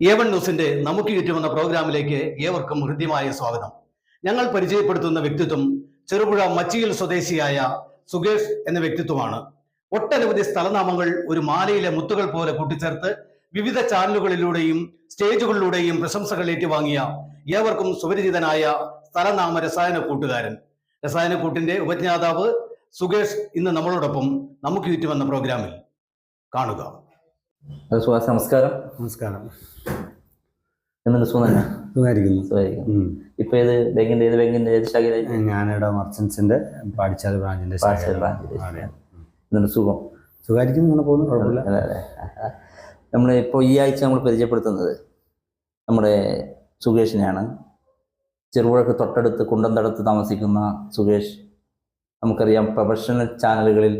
A1 ന്യൂസിന്റെ നമുക്ക് ചുറ്റുമെന്ന പ്രോഗ്രാമിലേക്ക് ഏവർക്കും ഹൃദ്യമായ സ്വാഗതം. ഞങ്ങൾ പരിചയപ്പെടുത്തുന്ന വ്യക്തിത്വം ചെറുപുഴ മച്ചിയിൽ സ്വദേശിയായ സുകേഷ് എന്ന വ്യക്തിത്വമാണ്. ഒട്ടനവധി സ്ഥലനാമങ്ങൾ ഒരു മാലയിലെ മുത്തുകൾ പോലെ കൂട്ടിച്ചേർത്ത് വിവിധ ചാനലുകളിലൂടെയും സ്റ്റേജുകളിലൂടെയും പ്രശംസകൾ ഏറ്റുവാങ്ങിയ ഏവർക്കും സുപരിചിതനായ സ്ഥലനാമ രസായന കൂട്ടുകാരൻ രസായനക്കൂട്ടിന്റെ ഉപജ്ഞാതാവ് സുകേഷ് ഇന്ന് നമ്മളോടൊപ്പം നമുക്ക് ചുറ്റുമെന്ന പ്രോഗ്രാമിൽ. കാണുക. സുഹാസ് നമസ്കാരം. നമസ്കാരം. എന്നുണ്ട് സുഖം തന്നെ? സുഖമായിരിക്കുന്നു. ഇപ്പൊ ഏത് ബാങ്കിന്റെ ഏത് ബാങ്കിന്റെ ഏത് ശാഖയിലായി? ഞാനിവിടെ മർച്ചൻസിന്റെ പാടിച്ചാൽ ബ്രാഞ്ചിന്റെ പാടിച്ചാൽ. ബ്രാഞ്ചിന്റെ. എന്നുണ്ട് സുഖം? സുഖമായിരിക്കുന്നു അങ്ങനെ പോകുന്നു കുഴപ്പമില്ല. നമ്മൾ ഇപ്പോൾ ഈ ആഴ്ച നമ്മൾ പരിചയപ്പെടുത്തുന്നത് നമ്മുടെ സുകേഷിനെയാണ്. ചെറുപുഴക്ക് തൊട്ടടുത്ത് കുണ്ടന്തടത്ത് താമസിക്കുന്ന സുകേഷ്. നമുക്കറിയാം പ്രൊഫഷണൽ ചാനലുകളിൽ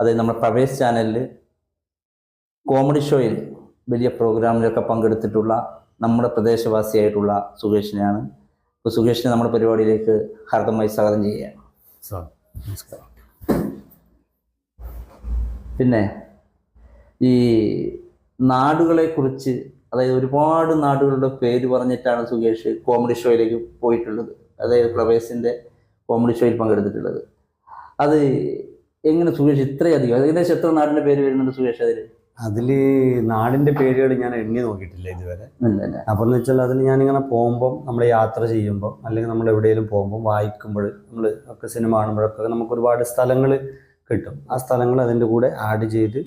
അതായത് നമ്മുടെ പ്രവേശ് ചാനലിൽ കോമഡി ഷോയിൽ വലിയ പ്രോഗ്രാമിലൊക്കെ പങ്കെടുത്തിട്ടുള്ള നമ്മുടെ പ്രദേശവാസിയായിട്ടുള്ള സുകേഷിനെയാണ്. അപ്പോൾ സുകേഷിനെ നമ്മുടെ പരിപാടിയിലേക്ക് ഹാർദമായി സ്വാഗതം ചെയ്യുകയാണ്. നമസ്കാരം. പിന്നെ ഈ നാടുകളെ കുറിച്ച് അതായത് ഒരുപാട് നാടുകളുടെ പേര് പറഞ്ഞിട്ടാണ് സുകേഷ് കോമഡി ഷോയിലേക്ക് പോയിട്ടുള്ളത്. അതായത് പ്രവേശിന്റെ കോമഡി ഷോയിൽ പങ്കെടുത്തിട്ടുള്ളത്. അത് എങ്ങനെ സുകേഷ് ഇത്രയധികം ഏകദേശം എത്ര നാടിന്റെ പേര് വരുന്നുണ്ട് സുകേഷ് അതിൽ അതിൽ നാടിന്റെ പേരുകൾ ഞാൻ എണ്ണി നോക്കിയിട്ടില്ല ഇതുവരെ. അപ്പം എന്ന് വെച്ചാൽ അതിൽ ഞാനിങ്ങനെ പോകുമ്പോൾ നമ്മൾ യാത്ര ചെയ്യുമ്പോൾ അല്ലെങ്കിൽ നമ്മൾ എവിടെയെങ്കിലും പോകുമ്പോൾ വായിക്കുമ്പോൾ നമ്മൾ ഒക്കെ സിനിമ കാണുമ്പോഴൊക്കെ നമുക്ക് ഒരുപാട് സ്ഥലങ്ങൾ കിട്ടും. ആ സ്ഥലങ്ങൾ അതിന്റെ കൂടെ ആഡ് ചെയ്ത്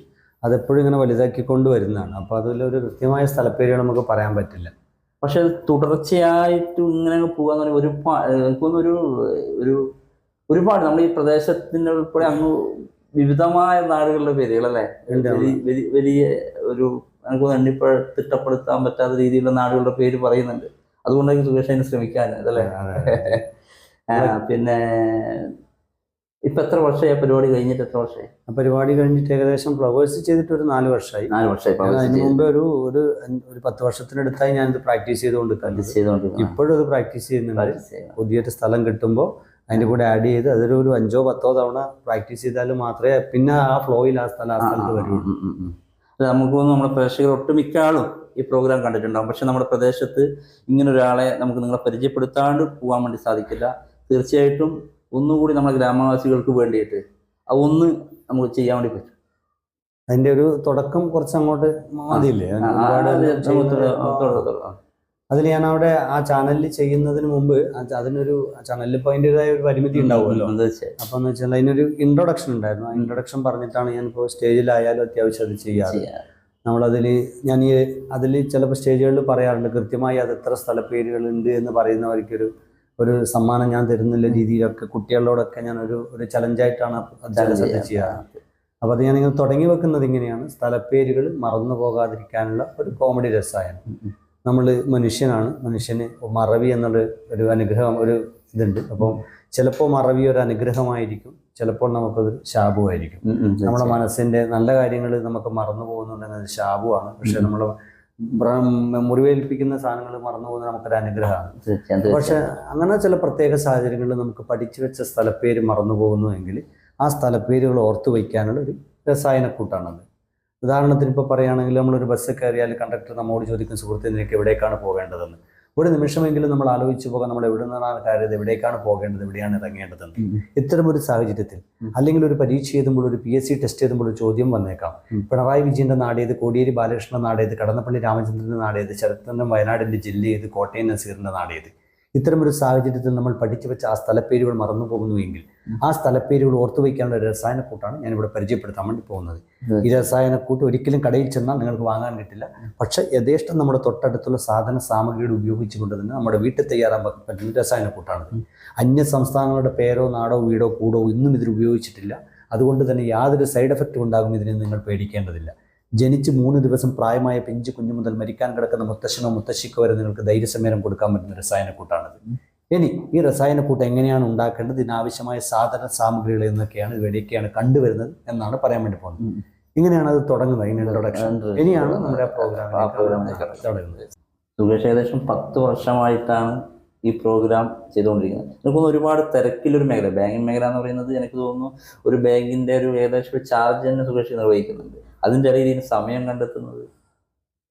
അതെപ്പോഴും ഇങ്ങനെ വലുതാക്കിക്കൊണ്ട് വരുന്നതാണ്. അപ്പോൾ അതിലൊരു കൃത്യമായ സ്ഥലപ്പേരുകൾ നമുക്ക് പറയാൻ പറ്റില്ല. പക്ഷെ തുടർച്ചയായിട്ട് ഇങ്ങനെ പോകാന്ന് പറയുമ്പോൾ ഒരു ഒരു ഒരുപാട് നമ്മൾ ഈ പ്രദേശത്തിന്റെ ഉൾപ്പെടെ അങ്ങ് വിവിധമായ നാടുകളുടെ പേരുകളല്ലേ? അല്ലെ വലിയ- ഒരു നമുക്ക് എണ്ണിപ്പോ തിട്ടപ്പെടുത്താൻ പറ്റാത്ത രീതിയിലുള്ള നാടുകളുടെ പേര് പറയുന്നുണ്ട്. അതുകൊണ്ടായിരിക്കും സുരേഷ് അതിന് ശ്രമിക്കാൻ അതല്ലേ? പിന്നെ ഇപ്പൊ എത്ര വർഷമായി പരിപാടി കഴിഞ്ഞിട്ട് എത്ര വർഷമായി? പരിപാടി കഴിഞ്ഞിട്ട് ഏകദേശം ഫ്ലവേഴ്സ് ചെയ്തിട്ട് ഒരു നാല് വർഷമായി. നാല് വർഷമായി അതിന് മുമ്പ് ഒരു ഒരു ഒരു പത്ത് വർഷത്തിനടുത്തായി ഞാനിത് പ്രാക്ടീസ് ചെയ്തുകൊണ്ട് ചെയ്തുകൊണ്ട് ഇപ്പോഴും അത് പ്രാക്ടീസ് ചെയ്യുന്നുണ്ട്. പുതിയൊരു സ്ഥലം കിട്ടുമ്പോൾ അതിന്റെ കൂടെ ആഡ് ചെയ്ത് അതൊരു ഒരു അഞ്ചോ പത്തോ തവണ പ്രാക്ടീസ് ചെയ്താൽ മാത്രമേ പിന്നെ ആ ഫ്ലോയിൽ ആ സ്ഥലം ആ സ്ഥലത്ത് വരുള്ളൂ. അല്ല, നമുക്ക് നമ്മുടെ പ്രേക്ഷകർ ഒട്ടുമിക്ക ആളും ഈ പ്രോഗ്രാം കണ്ടിട്ടുണ്ടാകും പക്ഷെ നമ്മുടെ പ്രദേശത്ത് ഇങ്ങനെ ഒരാളെ നമുക്ക് നിങ്ങളെ പരിചയപ്പെടുത്താണ്ട് പോകാൻ വേണ്ടി സാധിക്കില്ല. തീർച്ചയായിട്ടും ഒന്നുകൂടി നമ്മുടെ ഗ്രാമവാസികൾക്ക് വേണ്ടിയിട്ട് അത് ഒന്ന് നമുക്ക് ചെയ്യാൻ വേണ്ടി പറ്റും. അതിന്റെ ഒരു തുടക്കം കുറച്ച് അങ്ങോട്ട് മതിയില്ലേ? ഒരുപാട് അതിൽ ഞാൻ അവിടെ ആ ചാനലിൽ ചെയ്യുന്നതിന് മുമ്പ് അതിനൊരു ചാനലിൽ ഇപ്പോൾ അതിന്റെതായ ഒരു പരിമിതി ഉണ്ടാവുമല്ലോ. അപ്പൊ അപ്പോൾ എന്ന് വെച്ചാൽ അതിനൊരു ഇൻട്രൊഡക്ഷൻ ഉണ്ടായിരുന്നു. ആ ഇൻട്രൊഡക്ഷൻ പറഞ്ഞിട്ടാണ് ഞാനിപ്പോൾ സ്റ്റേജിലായാലും അത്യാവശ്യം അത് ചെയ്യാറ്. ചെയ്യാം. നമ്മളതിൽ ഞാൻ ഈ അതിൽ ചിലപ്പോൾ സ്റ്റേജുകളിൽ പറയാറുണ്ട് കൃത്യമായി അത് എത്ര സ്ഥലപ്പേരുകളുണ്ട് എന്ന് പറയുന്നവർക്കൊരു ഒരു സമ്മാനം ഞാൻ തരുന്നില്ല രീതിയിലൊക്കെ കുട്ടികളോടൊക്കെ ഞാൻ ഒരു ഒരു ചലഞ്ചായിട്ടാണ് സ്ഥലത്ത് ചെയ്യാറ്. അപ്പോൾ അത് ഞാനിങ്ങനെ തുടങ്ങി വെക്കുന്നത് ഇങ്ങനെയാണ്. സ്ഥലപ്പേരുകൾ മറന്നു പോകാതിരിക്കാനുള്ള ഒരു കോമഡി ഉം. നമ്മൾ മനുഷ്യനാണ്. മനുഷ്യന് മറവി എന്നുള്ള ഒരു അനുഗ്രഹം ഒരു ഇതുണ്ട്. അപ്പം ചിലപ്പോൾ മറവി ഒരു അനുഗ്രഹമായിരിക്കും. ചിലപ്പോൾ നമുക്കത് ശാപമായിരിക്കും. നമ്മുടെ മനസ്സിന്റെ മനസ്സിന്റെ നല്ല കാര്യങ്ങൾ നമുക്ക് മറന്നു പോകുന്നുണ്ടെങ്കിൽ അത് ശാപമാണ്. പക്ഷെ നമ്മൾ മുറിവേൽപ്പിക്കുന്ന സാധനങ്ങൾ മറന്നു പോകുന്നത് നമുക്കൊരു അനുഗ്രഹമാണ്. പക്ഷെ അങ്ങനെ ചില പ്രത്യേക സാഹചര്യങ്ങളിൽ നമുക്ക് പഠിച്ചു വെച്ച സ്ഥലപ്പേര് മറന്നു പോകുന്നുവെങ്കിൽ ആ സ്ഥലപ്പേരുകൾ ഓർത്തു വയ്ക്കാനുള്ള ഒരു രസായനക്കൂട്ടാണത്. ഉദാഹരണത്തിന് ഇപ്പോൾ പറയുകയാണെങ്കിൽ നമ്മളൊരു ബസ് കയറിയാൽ കണ്ടക്ടർ നമ്മോട് ചോദിക്കും സുഹൃത്തെ നിനക്ക് എവിടേക്കാണ് പോകേണ്ടതെന്ന്? ഒരു നിമിഷമെങ്കിലും നമ്മൾ ആലോചിച്ച് പോകാൻ നമ്മൾ എവിടെ നിന്നാണ് കയറിയത് എവിടേക്കാണ് പോകേണ്ടത് എവിടെയാണ് ഇറങ്ങേണ്ടതെന്ന്. ഇത്തരം ഒരു സാഹചര്യത്തിൽ അല്ലെങ്കിൽ ഒരു പരീക്ഷ എഴുതുമ്പോൾ ഒരു പി എസ് സി ടെസ്റ്റ് എഴുതുമ്പോൾ ഒരു ചോദ്യം വന്നേക്കാം. പിണറായി വിജയന്റെ നാടേത് കോടിയേരി ബാലകൃഷ്ണന്റെ നാടേത് കടന്നപ്പള്ളി രാമചന്ദ്രന്റെ നാടേത് ശരത്ചന്ദ്രൻ വയനാടിന്റെ ജില്ല ഏത് കോട്ടയം നസീറിന്റെ നാടേത്. ഇത്തരം ഒരു സാഹചര്യത്തിൽ നമ്മൾ പഠിച്ചു വെച്ച ആ സ്ഥലപ്പേരുകൾ മറന്നു പോകുന്നുവെങ്കിൽ. ആ സ്ഥലപ്പേരുകൾ ഓർത്തു വയ്ക്കാനുള്ള രസായനക്കൂട്ടാണ് ഞാനിവിടെ പരിചയപ്പെടുത്താൻ വേണ്ടി പോകുന്നത്. ഈ. രസായനക്കൂട്ട് ഒരിക്കലും കടയിൽ ചെന്നാൽ നിങ്ങൾക്ക് വാങ്ങാൻ കിട്ടില്ല. പക്ഷെ യഥേഷ്ടം നമ്മുടെ തൊട്ടടുത്തുള്ള സാധന സാമഗ്രികൾ ഉപയോഗിച്ചുകൊണ്ട് തന്നെ നമ്മുടെ വീട്ടിൽ തയ്യാറാക്കാൻ പറ്റുന്ന രസായനക്കൂട്ടാണ് അന്യ സംസ്ഥാനങ്ങളുടെ പേരോ നാടോ വീടോ കൂടോ ഇന്നും ഇതിൽ ഉപയോഗിച്ചിട്ടില്ല. അതുകൊണ്ട് തന്നെ യാതൊരു സൈഡ് എഫക്റ്റും ഉണ്ടാകും ഇതിനെ നിങ്ങൾ പേടിക്കേണ്ടതില്ല. ജനിച്ച് മൂന്ന് ദിവസം പ്രായമായ പിഞ്ചു കുഞ്ഞു മുതൽ മരിക്കാൻ കിടക്കുന്ന മുത്തശ്ശനോ മുത്തശ്ശിക്കോ വരെ നിങ്ങൾക്ക് ധൈര്യസമേരം കൊടുക്കാൻ പറ്റുന്ന രസായനക്കൂട്ടാണിത്. ഇനി ഈ രസായനക്കൂട്ട് എങ്ങനെയാണ് ഉണ്ടാക്കേണ്ടത്? ഇതിനാവശ്യമായ സാധന സാമഗ്രികൾ എന്നൊക്കെയാണ് ഇവിടെയൊക്കെയാണ് കണ്ടുവരുന്നത് എന്നാണ് പറയാൻ വേണ്ടി പോകുന്നത്. ഇങ്ങനെയാണ് അത് തുടങ്ങുന്നത് ഇനി ഇൻട്രൊഡക്ഷൻ ഇനിയാണ് നമ്മുടെ പ്രോഗ്രാം തുടങ്ങുന്നത്. സുകേഷ് ഏകദേശം പത്ത് വർഷമായിട്ടാണ് ഈ പ്രോഗ്രാം ചെയ്തുകൊണ്ടിരിക്കുന്നത്. എനിക്ക് തോന്നുന്നു ഒരുപാട് തിരക്കിലൊരു മേഖല. ബാങ്കിങ് മേഖല എന്ന് പറയുന്നത് എനിക്ക് തോന്നുന്നു ഒരു ബാങ്കിന്റെ ഒരു ഏകദേശം ചാർജ് തന്നെ സുകേഷ് നിർവഹിക്കുന്നുണ്ട്. അതിന്റെ ഇടയിൽ ഇതിന് സമയം കണ്ടെത്തുന്നത്?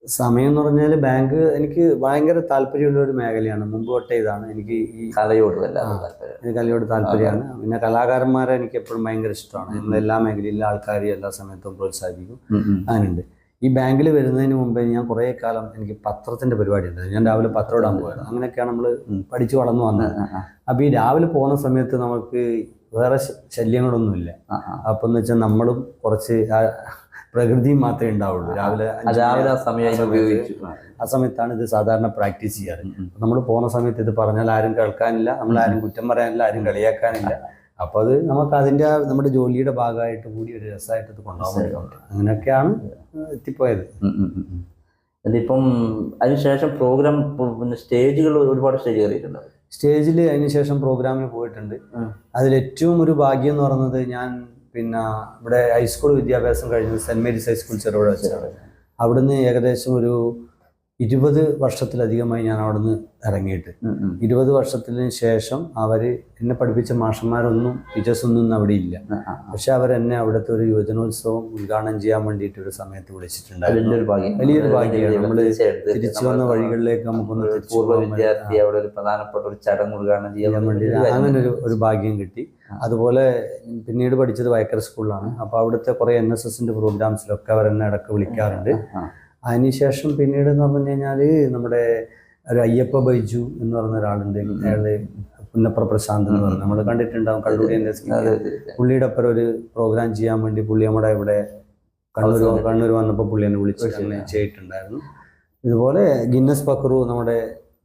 സമയം എന്ന് പറഞ്ഞാൽ ബാങ്ക് എനിക്ക് ഭയങ്കര താല്പര്യമുള്ള ഒരു മേഖലയാണ്. മുമ്പ് തൊട്ടേ ഇതാണ് എനിക്ക് ഈ കലയോട് എനിക്ക് കലയോട് താല്പര്യമാണ്. പിന്നെ കലാകാരന്മാരെ എനിക്ക് എപ്പോഴും ഭയങ്കര ഇഷ്ടമാണ്. നമ്മൾ എല്ലാ മേഖലയിലും ആൾക്കാരെയും എല്ലാ സമയത്തും പ്രോത്സാഹിപ്പിക്കും. അങ്ങനെയുണ്ട്. ഈ ബാങ്കിൽ വരുന്നതിന് മുമ്പേ ഞാൻ കുറേ കാലം എനിക്ക് പത്രത്തിന്റെ പരിപാടി ഉണ്ടായിരുന്നു. ഞാൻ രാവിലെ പത്രം ഇടാൻ പോയത്. അങ്ങനെയൊക്കെയാണ് നമ്മൾ പഠിച്ചു വളർന്നു വന്നത്. ആ, ഈ രാവിലെ പോകുന്ന സമയത്ത് നമുക്ക് വേറെ ശല്യങ്ങളൊന്നുമില്ല. അപ്പോൾ ആ. എന്ന് വെച്ചാൽ നമ്മളും കുറച്ച് ആ പ്രകൃതിയും മാത്രമേ ഉണ്ടാവുള്ളൂ. രാവിലെ രാവിലെ ആ സമയം ഉപയോഗിച്ചു. ആ. സമയത്താണ് ഇത് സാധാരണ പ്രാക്ടീസ് ചെയ്യാറ്. നമ്മൾ പോകുന്ന സമയത്ത് ഇത് പറഞ്ഞാൽ ആരും കേൾക്കാനില്ല നമ്മൾ ആരും കുറ്റം പറയാനില്ല ആരും കളിയാക്കാനില്ല. അപ്പൊ അത് നമുക്ക് അതിന്റെ നമ്മുടെ ജോലിയുടെ ഭാഗമായിട്ട് കൂടി ഒരു രസമായിട്ട് ഇത് കൊണ്ടുപോകാൻ. അങ്ങനെയൊക്കെയാണ് എത്തിപ്പോയത്. അതിപ്പം അതിനുശേഷം പ്രോഗ്രാം പിന്നെ സ്റ്റേജുകൾ ഒരുപാട് സ്റ്റേജ് കയറിയിട്ടുണ്ട്? സ്റ്റേജിൽ അതിനുശേഷം പ്രോഗ്രാമിന് പോയിട്ടുണ്ട്. അതിൽ ഏറ്റവും ഒരു ഭാഗ്യം എന്ന് പറയുന്നത് ഞാൻ പിന്നെ ഇവിടെ ഹൈസ്കൂൾ വിദ്യാഭ്യാസം കഴിഞ്ഞത് സെന്റ് മേരീസ് ഹൈസ്കൂൾ ചെറുപുഴ വെച്ചാണ് അവിടുന്ന് ഏകദേശം ഒരു ഇരുപത് വർഷത്തിലധികമായി ഞാൻ അവിടുന്ന് ഇറങ്ങിയിട്ട്. ഇരുപത് വർഷത്തിന് ശേഷം അവർ എന്നെ പഠിപ്പിച്ച മാഷന്മാരൊന്നും ടീച്ചേഴ്സ് ഒന്നും അവിടെ ഇല്ല. പക്ഷെ അവരെന്നെ അവിടുത്തെ ഒരു യുവജനോത്സവം ഉദ്ഘാടനം ചെയ്യാൻ വേണ്ടിയിട്ട് ഒരു സമയത്ത് വിളിച്ചിട്ടുണ്ട് വിളിച്ചിട്ടുണ്ടായിരുന്നു വലിയൊരു ഭാഗ്യം വലിയൊരു ഭാഗ്യമാണ്. നമ്മൾ. തിരിച്ചു വന്ന വഴികളിലേക്ക് നമുക്കൊന്ന് പൂർവ വിദ്യാർത്ഥി അവിടെ ഒരു പ്രധാനപ്പെട്ട ഒരു ചടങ്ങ് ഉദ്ഘാടനം ചെയ്യാൻ വേണ്ടി അങ്ങനെ ഒരു ഒരു ഭാഗ്യം കിട്ടി. അതുപോലെ പിന്നീട് പഠിച്ചത് വയക്കർ സ്കൂളിലാണ്. അപ്പോൾ അവിടുത്തെ കുറേ എൻ എസ് എസിന്റെ പ്രോഗ്രാംസിലൊക്കെ അവർ എന്നെ ഇടയ്ക്ക് വിളിക്കാറുണ്ട്. അതിനുശേഷം പിന്നീട് എന്ന് പറഞ്ഞു കഴിഞ്ഞാൽ നമ്മുടെ ഒരു അയ്യപ്പ ബൈജു എന്ന് പറഞ്ഞ ഒരാളുണ്ട്. അയാൾ പുന്നപ്ര പ്രശാന്ത് എന്ന് പറഞ്ഞു. നമ്മൾ കണ്ടിട്ടുണ്ടാവും കണ്ണൂർ എൻ എസ് അതെ, അതെ, അതെ. പുള്ളിയുടെ ഒപ്പം ഒരു പ്രോഗ്രാം ചെയ്യാൻ വേണ്ടി പുള്ളി നമ്മുടെ ഇവിടെ കണ്ണൂർ കണ്ണൂർ വന്നപ്പോൾ പുള്ളി എന്നെ വിളിച്ച് ചെയ്തിട്ടുണ്ടായിരുന്നു. ഇതുപോലെ ഗിന്നസ് പക്രു നമ്മുടെ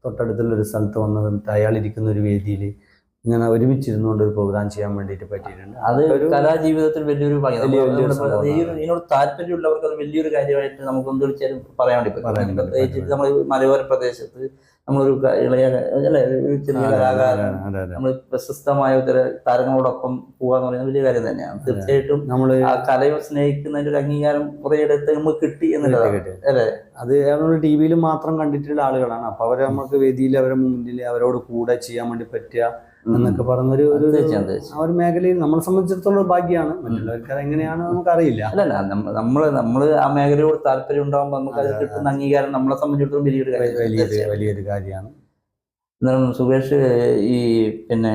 തൊട്ടടുത്തുള്ള ഒരു സ്ഥലത്ത് വന്നത് അയാൾ ഇരിക്കുന്ന ഒരു വേദിയിൽ ഇങ്ങനെ ഒരുമിച്ചിരുന്നുകൊണ്ട് ഒരു പ്രോഗ്രാം ചെയ്യാൻ വേണ്ടിയിട്ട് പറ്റിയിട്ടുണ്ട്. അത് കലാജീവിതത്തിൽ വലിയൊരു ഇതിനോട് താല്പര്യമുള്ളവർക്ക് അത് വലിയൊരു കാര്യമായിട്ട് നമുക്ക് എന്ത് വിളിച്ചാലും പറയാൻ വേണ്ടി പ്രത്യേകിച്ച് നമ്മൾ മലയോര പ്രദേശത്ത് നമ്മളൊരു ഇളയ അല്ലെ? ചെറിയ കലാകാരൻ. നമ്മൾ പ്രശസ്തമായ ചില താരങ്ങളോടൊപ്പം പോകാന്ന് പറയുന്നത് വലിയ കാര്യം തന്നെയാണ്. തീർച്ചയായിട്ടും നമ്മൾ ആ കലയെ സ്നേഹിക്കുന്നതിന്റെ ഒരു അംഗീകാരം കുറെ ഇടത്ത് നമുക്ക് കിട്ടി എന്നുള്ളതാണ്. അല്ലെ? അത് നമ്മൾ ടി വിയിൽ മാത്രം കണ്ടിട്ടുള്ള ആളുകളാണ്. അപ്പൊ അവരെ നമുക്ക് വേദിയിൽ അവരെ മുന്നിൽ അവരോട് കൂടെ ചെയ്യാൻ വേണ്ടി പറ്റുക. എന്നൊക്കെ പറഞ്ഞൊരു ഒരു. ആ ഒരു മേഖലയിൽ നമ്മളെ സംബന്ധിച്ചിടത്തോളം ഭാഗ്യമാണ്. മറ്റുള്ളവർക്ക് അത് എങ്ങനെയാണ് നമുക്കറിയില്ല. അല്ലല്ല നമ്മൾ നമ്മൾ നമ്മൾ ആ മേഖലയോട് താല്പര്യം ഉണ്ടാകുമ്പോൾ നമുക്ക് അത് കിട്ടുന്ന അംഗീകാരം നമ്മളെ സംബന്ധിച്ചിടത്തോളം വലിയൊരു വലിയൊരു കാര്യമാണ്. എന്നാലും സുബേഷ് ഈ പിന്നെ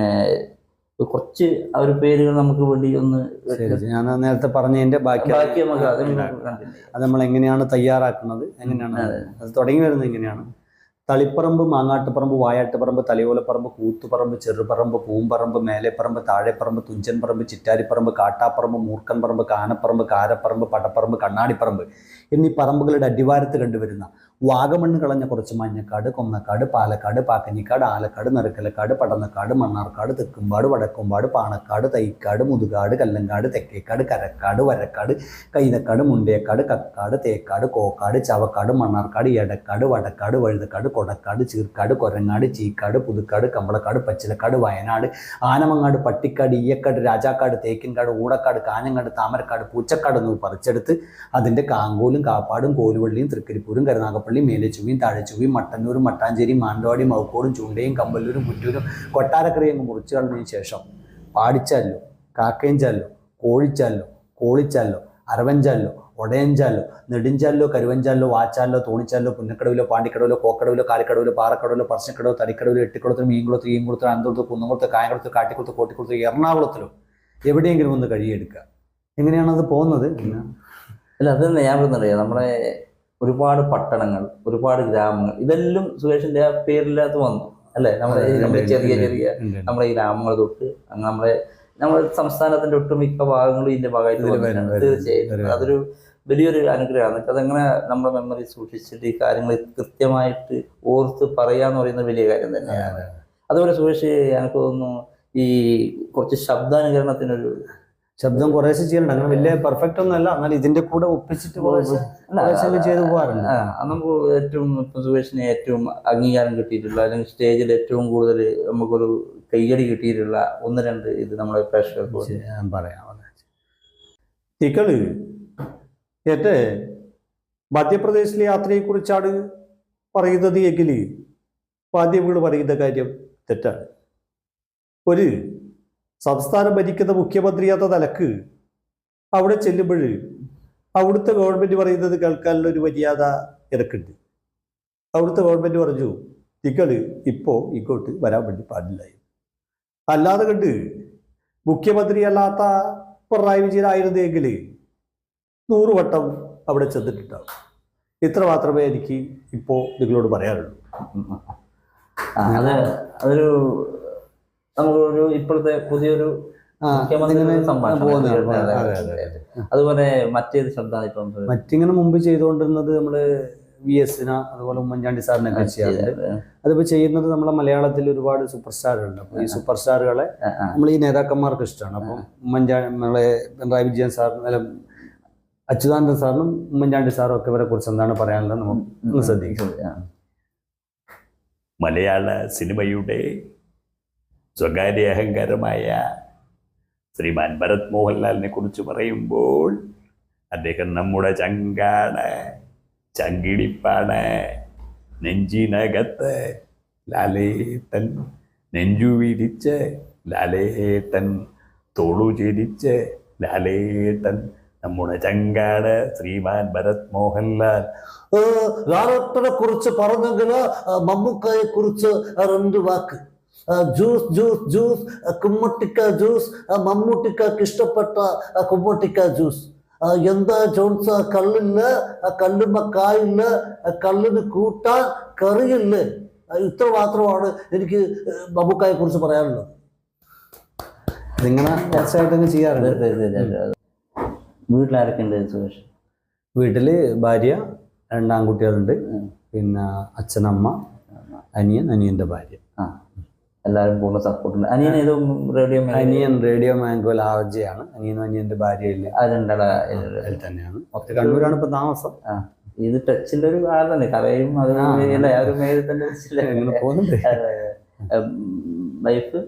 കുറച്ച് ആ ഒരു പേരുകൾ നമുക്ക് വേണ്ടി ഒന്ന് ഞാൻ നേരത്തെ പറഞ്ഞതിന്റെ ബാക്കി ബാക്കി നമുക്ക്. അത് നമ്മൾ എങ്ങനെയാണ് തയ്യാറാക്കുന്നത് എങ്ങനെയാണ് അത് തുടങ്ങി വരുന്നത് എങ്ങനെയാണ്? തളിപ്പറമ്പ് മാങ്ങാട്ടുപറമ്പ് വായാട്ടുപറമ്പ് തലയോലപ്പറമ്പ് കൂത്തുപറമ്പ് ചെറുപറമ്പ് പൂമ്പറമ്പ് മേലെപ്പറമ്പ് താഴെപ്പറമ്പ് തുഞ്ചൻപറമ്പ് ചിറ്റാരിപ്പറമ്പ് കാട്ടാപ്പറമ്പ് മൂർക്കൻപറമ്പ് കാനപ്പറമ്പ് കാരപ്പറമ്പ് പടപ്പറമ്പ് കണ്ണാടിപ്പറമ്പ് എന്നീ പറമ്പുകളുടെ അടിവാരത്ത് കണ്ടുവരുന്ന വാഗമണ്ണ് കളഞ്ഞ കുറച്ച് മഞ്ഞക്കാട് കൊന്നക്കാട് പാലക്കാട് പാക്കഞ്ഞിക്കാട് ആലക്കാട് നെറുക്കലക്കാട് പടന്നക്കാട് മണ്ണാർക്കാട് തെക്കുംപാട് വടക്കുംപാട് പാണക്കാട് തൈക്കാട് മുതുകാട് കല്ലങ്കാട് തെക്കേക്കാട് കരക്കാട് വരക്കാട് കൈതക്കാട് മുണ്ടേക്കാട് കക്കാട് തേക്കാട് കോക്കാട് ചവക്കാട് മണ്ണാർക്കാട് എടക്കാട് വടക്കാട് വഴുതക്കാട് കൊടക്കാട് ചീർക്കാട് കൊരങ്ങാട് ചീക്കാട് പുതുക്കാട് കമ്പളക്കാട് പച്ചിലക്കാട് വയനാട് ആനമങ്ങാട് പട്ടിക്കാട് ഈയക്കാട് രാജാക്കാട് തേക്കിൻകാട് ഊടക്കാട് കാഞ്ഞങ്ങാട് താമരക്കാട് പൂച്ചക്കാട് എന്ന് പറിച്ചെടുത്ത് അതിന്റെ കാങ്കോലും കാപ്പാടും കോലുവള്ളിയും തൃക്കരിപ്പൂരും കരുനാഗപ്പള്ളിയും മേലച്ചുവയും താഴെച്ചുവിയും മട്ടന്നൂരും മട്ടാഞ്ചേരി മാനന്തവാടി മൗക്കോടും ചുണ്ടയും കമ്പല്ലൂരും കുറ്റൂരും കൊട്ടാരക്കരയും അങ്ങ് മുറിച്ചു കളഞ്ഞതിന് ശേഷം പാടിച്ചാലോ കാക്കയഞ്ചാലോ കോഴിച്ചാലോ കോളിച്ചാലോ അരവഞ്ചാലോ ഒടയഞ്ചാലോ നെടുഞ്ചാലോ കരുവഞ്ചാലോ വാച്ചാലോ തോണിച്ചാലോ പുന്നക്കടവിലോ പാണ്ടിക്കടവിലോ കോക്കടവിലോ കാലിക്കടവിലോ പാറക്കടവിലോ പറശ്ശക്കടവിലോ തടിക്കടവിലോ എട്ടിക്കുളത്തിലും മീൻകുളത്തിലും ഈങ്കുളത്തോ അനന്തപുരത്തോ കുന്നംകുളത്തോ കായംകുളത്തോ കാട്ടിക്കുളത്തോ കോട്ടിക്കുളത്തോ എറണാകുളത്തിലോ എവിടെയെങ്കിലും ഒന്ന് കഴിയെടുക്കുക. എങ്ങനെയാണ് അത് പോകുന്നത്? അല്ല അത് ഞാൻ പറയുന്നത് നമ്മുടെ ഒരുപാട് പട്ടണങ്ങൾ ഒരുപാട് ഗ്രാമങ്ങൾ. ഇതെല്ലാം സുരേഷിന്റെ ആ പേരില്ലാത്ത വന്നു. അല്ലെ? നമ്മുടെ നമ്മുടെ ചെറിയ ചെറിയ നമ്മുടെ ഈ ഗ്രാമങ്ങൾ തൊട്ട് അങ്ങ് നമ്മുടെ നമ്മുടെ സംസ്ഥാനത്തിന്റെ ഒട്ടുമിക്ക ഭാഗങ്ങളും ഇതിന്റെ ഭാഗമായിട്ട് തീർച്ചയായിട്ടും. അതൊരു വലിയൊരു അനുഗ്രഹമാണ്. എന്നിട്ട് അതെങ്ങനെ നമ്മുടെ മെമ്മറി സൂക്ഷിച്ചിട്ട് ഈ കാര്യങ്ങൾ കൃത്യമായിട്ട് ഓർത്ത് പറയാന്ന് പറയുന്നത് വലിയ കാര്യം തന്നെയാണ്. അതുപോലെ സുരേഷ് എനിക്ക് തോന്നുന്നു ഈ കുറച്ച് ശബ്ദാനുകരണത്തിനൊരു ശബ്ദം കുറേശ്ശെ ചെയ്യലുണ്ട്. അങ്ങനെ വലിയ പെർഫെക്റ്റ് ഒന്നും അല്ല എന്നാൽ ഇതിന്റെ കൂടെ ഒപ്പിച്ചിട്ട് ചെയ്ത് പോകാറുണ്ട്. നമുക്ക് ഏറ്റവും സുവേഷിന് ഏറ്റവും അംഗീകാരം കിട്ടിയിട്ടുള്ള അല്ലെങ്കിൽ സ്റ്റേജിൽ ഏറ്റവും കൂടുതൽ നമുക്കൊരു കയ്യടി കിട്ടിയിട്ടുള്ള ഒന്ന് രണ്ട് ഇത് നമ്മുടെ പ്രേക്ഷകർക്ക് ഞാൻ പറയാം. തിക്കൾ ഏറ്റ് മധ്യപ്രദേശിലെ യാത്രയെക്കുറിച്ചാണ് പറയുന്നത് എങ്കിൽ മാധ്യമങ്ങൾ പറയുന്ന കാര്യം തെറ്റാണ്. ഒരു സംസ്ഥാനം ഭരിക്കുന്ന മുഖ്യമന്ത്രി എന്ന നിലയ്ക്ക് അവിടെ ചെല്ലുമ്പോൾ അവിടുത്തെ ഗവൺമെന്റ് പറയുന്നത് കേൾക്കാനുള്ള ഒരു മര്യാദ ഇറക്കുണ്ട് അവിടുത്തെ ഗവൺമെന്റ് പറഞ്ഞു നിങ്ങൾ ഇപ്പോൾ ഇങ്ങോട്ട് വരാൻ വേണ്ടി പാടില്ലായി അല്ലാതെ കണ്ട് മുഖ്യമന്ത്രിയല്ലാത്ത പിണറായി വിജയനായിരുന്നെങ്കിൽ നൂറ് വട്ടം അവിടെ ചെന്നിട്ടുണ്ടാവും. ഇത്ര മാത്രമേ എനിക്ക് ഇപ്പോൾ നിങ്ങളോട് പറയാനുള്ളൂ. അത് അതൊരു നമുക്കൊരു ഇപ്പോഴത്തെ പുതിയൊരു. അതുപോലെ മറ്റേത് ശ്രദ്ധ ഇപ്പം മറ്റിങ്ങനെ മുമ്പ് ചെയ്തുകൊണ്ടിരുന്നത് നമ്മൾ വി എസിന അതുപോലെ ഉമ്മൻചാണ്ടി സാറിനെ ചെയ്യാറുണ്ട് അതിപ്പോൾ ചെയ്യുന്നത് നമ്മളെ മലയാളത്തിൽ ഒരുപാട് സൂപ്പർ സ്റ്റാറുകളുണ്ട് അപ്പോൾ ഈ സൂപ്പർ സ്റ്റാറുകളെ. നമ്മൾ ഈ നേതാക്കന്മാർക്ക് ഇഷ്ടമാണ്. അപ്പം ഉമ്മൻചാണ്ടി നമ്മളെ പിണറായി വിജയൻ സാറിന് അല്ല അച്യുതാനന്ദൻ സാറിനും ഉമ്മൻചാണ്ടി സാറും ഒക്കെ ഇവരെ കുറിച്ച് എന്താണ് പറയാനുള്ളത് നമ്മൾ ശ്രദ്ധിക്കുന്നത് മലയാള സിനിമയുടെ സ്വകാര്യ അഹങ്കാരമായ ശ്രീമാൻ ഭരത് മോഹൻലാലിനെ കുറിച്ച് പറയുമ്പോൾ അദ്ദേഹം നമ്മുടെ ചങ്കാണ് ചങ്കിടിപ്പാണ് നെഞ്ചിനകത്ത് ലാലേട്ടൻ നെഞ്ചു വിരിച്ച് ലാലേട്ടൻ തോളു ചിരിച്ച് ലാലേട്ടൻ നമ്മുടെ ചങ്കാട് ശ്രീമാൻ ഭരത് മോഹൻലാൽ. ലാലേട്ടനെ കുറിച്ച് പറഞ്ഞെങ്കിൽ മമ്മൂക്കയെ കുറിച്ച് രണ്ട് വാക്ക്. ജ്യൂസ് ജ്യൂസ് ജ്യൂസ് കുമ്മട്ടിക്ക ജ്യൂസ് മമ്മൂട്ടിക്കക്ക് ഇഷ്ടപ്പെട്ട കുമ്മട്ടിക്ക ജ്യൂസ്. എന്താ ജോൺസ് ആ കല്ലുമ്മ കായില്ല ആ കല്ലിന് കൂട്ടാൻ കറിയില്ല? ഇത്ര മാത്രമാണ് എനിക്ക് മമ്മൂക്കായെ കുറിച്ച് പറയാനുള്ളത്. അതെ, ചെയ്യാറുണ്ട്. വീട്ടിലാരൊക്കെ ഉണ്ട് സുരേഷ്? വീട്ടിൽ ഭാര്യ രണ്ടാം കുട്ടികളുണ്ട് പിന്നെ അച്ഛനമ്മ അനിയൻ അനിയന്റെ ഭാര്യ. ആ. എല്ലാവരും പൂർണ സപ്പോർട്ടുണ്ട് അനിയൻ ഏതോ റേഡിയോ അനിയൻ റേഡിയോ മാംഗോൽ ആർജയാണ്. അനിയനും അനിയന്റെ ഭാര്യ അതിൽ തന്നെയാണ്. കണ്ണൂരാണ് ഇപ്പൊ താമസം. ഇത് ടച്ചിന്റെ ഒരു ആൾ തന്നെ കലയും അത് ആ. ഒരു മേഖല തന്നെ ടച്ചില്ല. അങ്ങനെ പോകുന്നുണ്ട്. വൈഫ്?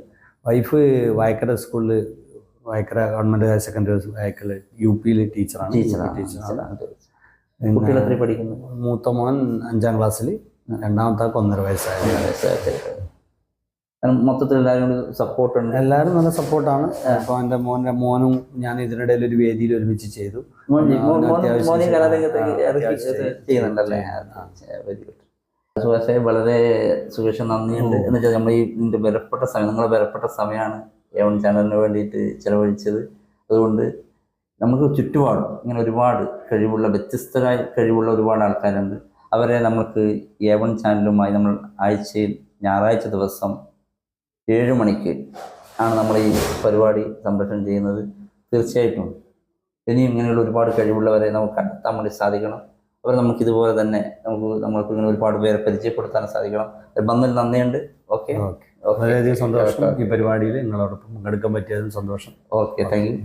വൈഫ് വയക്കര സ്കൂളിൽ വയക്കര ഗവൺമെന്റ് ഹയർ സെക്കൻഡറി വായക്കൽ യു പിയിലെ ടീച്ചറാണ്. ടീച്ചറാണ്. കുട്ടികൾ എത്ര പഠിക്കുന്നു? മൂത്ത മോൻ അഞ്ചാം ക്ലാസ്സിൽ രണ്ടാമത്തെ ഒന്നര വയസ്സായ. കാരണം മൊത്തത്തിൽ എല്ലാവരും സപ്പോർട്ട് ഉണ്ട്. എല്ലാവരും നല്ല സപ്പോർട്ടാണ് അപ്പൊ എന്റെ മോന്റെ മോനും ഞാൻ ഇതിനിടയിൽ ഒരു വേദിയിൽ ഒരുമിച്ച് ചെയ്തു. സുഭാഷേ ചെയ്യുന്നുണ്ടല്ലേ? സുഭാഷെ വളരെ സുഖേഷ് നന്ദിയുണ്ട്. എന്ന് വെച്ചാൽ നമ്മൾ ഈ ഇതിന്റെ വിലപ്പെട്ട സമയം നിങ്ങളെ വിലപ്പെട്ട സമയമാണ് എവൺ ചാനലിന് വേണ്ടിയിട്ട് ചെലവഴിച്ചത്. അതുകൊണ്ട് നമുക്ക് ചുറ്റുപാടും ഇങ്ങനെ ഒരുപാട് കഴിവുള്ള വ്യത്യസ്തരായ കഴിവുള്ള ഒരുപാട് ആൾക്കാരുണ്ട്. അവരെ നമുക്ക് എവൺ ചാനലുമായി നമ്മൾ ആഴ്ചയിൽ ഞായറാഴ്ച ദിവസം ഏഴ് മണിക്ക് ആണ് നമ്മൾ ഈ പരിപാടി സംപ്രേഷണം ചെയ്യുന്നത്. തീർച്ചയായിട്ടും. ഇനിയും ഇങ്ങനെയുള്ള ഒരുപാട് കഴിവുള്ളവരെ നമുക്ക് കണ്ടെത്താൻ വേണ്ടി സാധിക്കണം. അവർ നമുക്ക് ഇതുപോലെ തന്നെ നമുക്ക് നമ്മൾക്ക് ഇങ്ങനെ ഒരുപാട് പേരെ പരിചയപ്പെടുത്താൻ സാധിക്കണം. ബന്ധം നന്ദിയുണ്ട്. ഓക്കെ. ഓക്കെ. വളരെയധികം സന്തോഷം ഈ പരിപാടിയിൽ നിങ്ങളോടൊപ്പം പങ്കെടുക്കാൻ പറ്റിയതിന് സന്തോഷം. ഓക്കെ. Thank you.